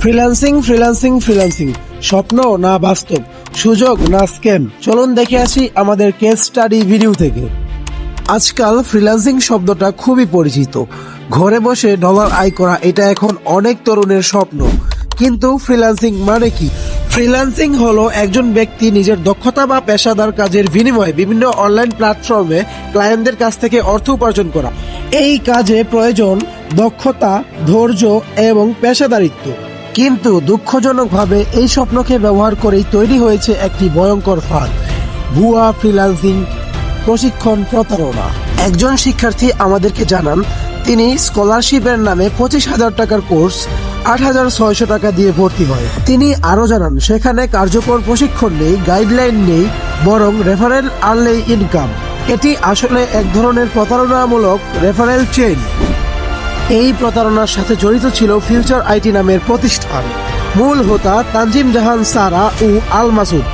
Freelancing freelancing freelancing স্বপ্ন না বাস্তব? সুযোগ না স্ক্যাম চলুন দেখে আসি আমাদের কেস স্টাডি ভিডিও থেকে। আজকাল ফ্রিল্যান্সিং শব্দটা খুবই পরিচিত। ঘরে বসে ডলার আয় করা এটা এখন অনেক তরুণের স্বপ্ন। কিন্তু ফ্রিল্যান্সিং মানে কি? ফ্রিল্যান্সিং হলো একজন ব্যক্তি নিজের দক্ষতা বা পেশাদার কাজের বিনিময়ে বিভিন্ন অনলাইন প্ল্যাটফর্মে ক্লায়েন্টদের কাছ থেকে অর্থ উপার্জন করা। এই কাজে প্রয়োজন দক্ষতা, ধৈর্য এবং পেশাদারিত্ব। কিন্তু দুঃখজনকভাবে এই স্বপ্নকে ব্যবহার করেই তৈরি হয়েছে একটি ভয়ঙ্কর ফাঁদ। ভুয়া ফ্রিল্যান্সিং প্রশিক্ষণ প্রতারণা। একজন শিক্ষার্থী আমাদেরকে জানান, তিনি স্কলারশিপের নামে পঁচিশ হাজার টাকার কোর্স, আট হাজার ছয়শো টাকা দিয়ে ভর্তি হয়। তিনি আরও জানান, সেখানে কার্যকর প্রশিক্ষণ নেই, গাইডলাইন নেই, বরং রেফারেল আনলেই ইনকাম। এটি আসলে এক ধরনের প্রতারণামূলক রেফারেল চেইন। এই প্রতারণার সাথে জড়িত ছিল ফিউচার আইটি নামের প্রতিষ্ঠান। মূল হোতা তানজিম জাহান, সারা ও আল মাসুদ।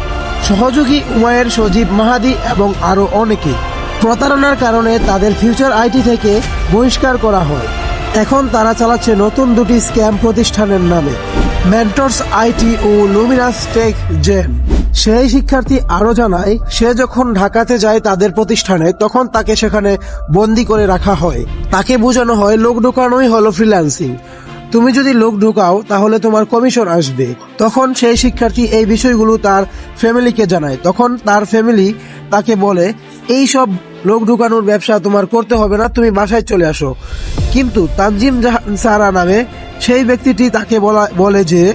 সহযোগী উমায়ের সজীব মাহাদি এবং আরও অনেকে। প্রতারণার কারণে তাদের ফিউচার আইটি থেকে বহিষ্কার করা হয়। এখন তারা চালাচ্ছে নতুন দুটি স্ক্যাম প্রতিষ্ঠানের নামে। মেন্টরস আইটি ও লুমিনাস টেক জেন সেই শিক্ষার্থী আরও জানায়, সে যখন ঢাকাতে যায় তাদের প্রতিষ্ঠানে, তখন তাকে সেখানে বন্দি করে রাখা হয়। তাকে বোঝানো হয়, লোক ঢোকানোই হলো ফ্রিল্যান্সিং। তুমি যদি লোক ঢুকাও, তাহলে তোমার কমিশন আসবে। তখন সেই শিক্ষার্থী এই বিষয়গুলো তার ফ্যামিলিকে জানায়। তখন তার ফ্যামিলি তাকে বলে, এই সব লোক ঢুকানোর ব্যবসা তোমার করতে হবে না, তুমি বাসায় চলে আসো। কিন্তু তানজিম জাহান সারা নামে সেই ব্যক্তিটি তাকে বলা, বলে যে,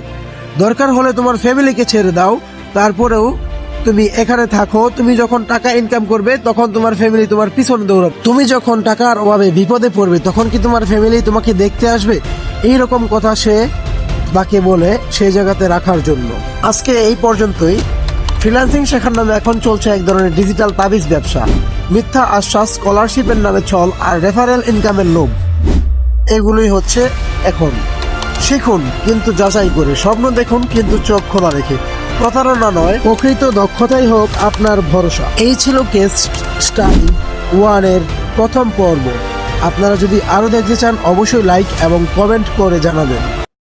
দরকার হলে তোমার ফ্যামিলিকে ছেড়ে দাও তারপরেও তুমি এখানে থাকো, তুমি যখন টাকা ইনকাম করবে, তখন তোমার ফ্যামিলি তোমার পিছনে দৌড়াবে। তুমি যখন টাকার অভাবে বিপদে পড়বে, তখন কি তোমার ফ্যামিলি তোমাকে দেখতে আসবে? এই রকম কথা সে তাকে বলে সেই জায়গাতে রাখার জন্য। আজকে এই পর্যন্তই। ফ্রিল্যান্সিং শেখার নামে এখন চলছে এক ধরনের ডিজিটাল তাবিজ ব্যবসা। মিথ্যা আশ্বাস স্কলারশিপের নামে চল আর রেফারেল ইনকামের লোভ। এগুলোই হচ্ছে এখন। শিখুন, কিন্তু যাচাই করে। স্বপ্ন দেখুন, কিন্তু চোখ খোলা রেখে। প্রতারণা নয়, প্রকৃত দক্ষতাই হোক আপনার ভরসা। এই ছিল কেস স্টাডি ওয়ানের প্রথম পর্ব। আপনারা যদি আরও দেখতে চান, অবশ্যই লাইক এবং কমেন্ট করে জানাবেন।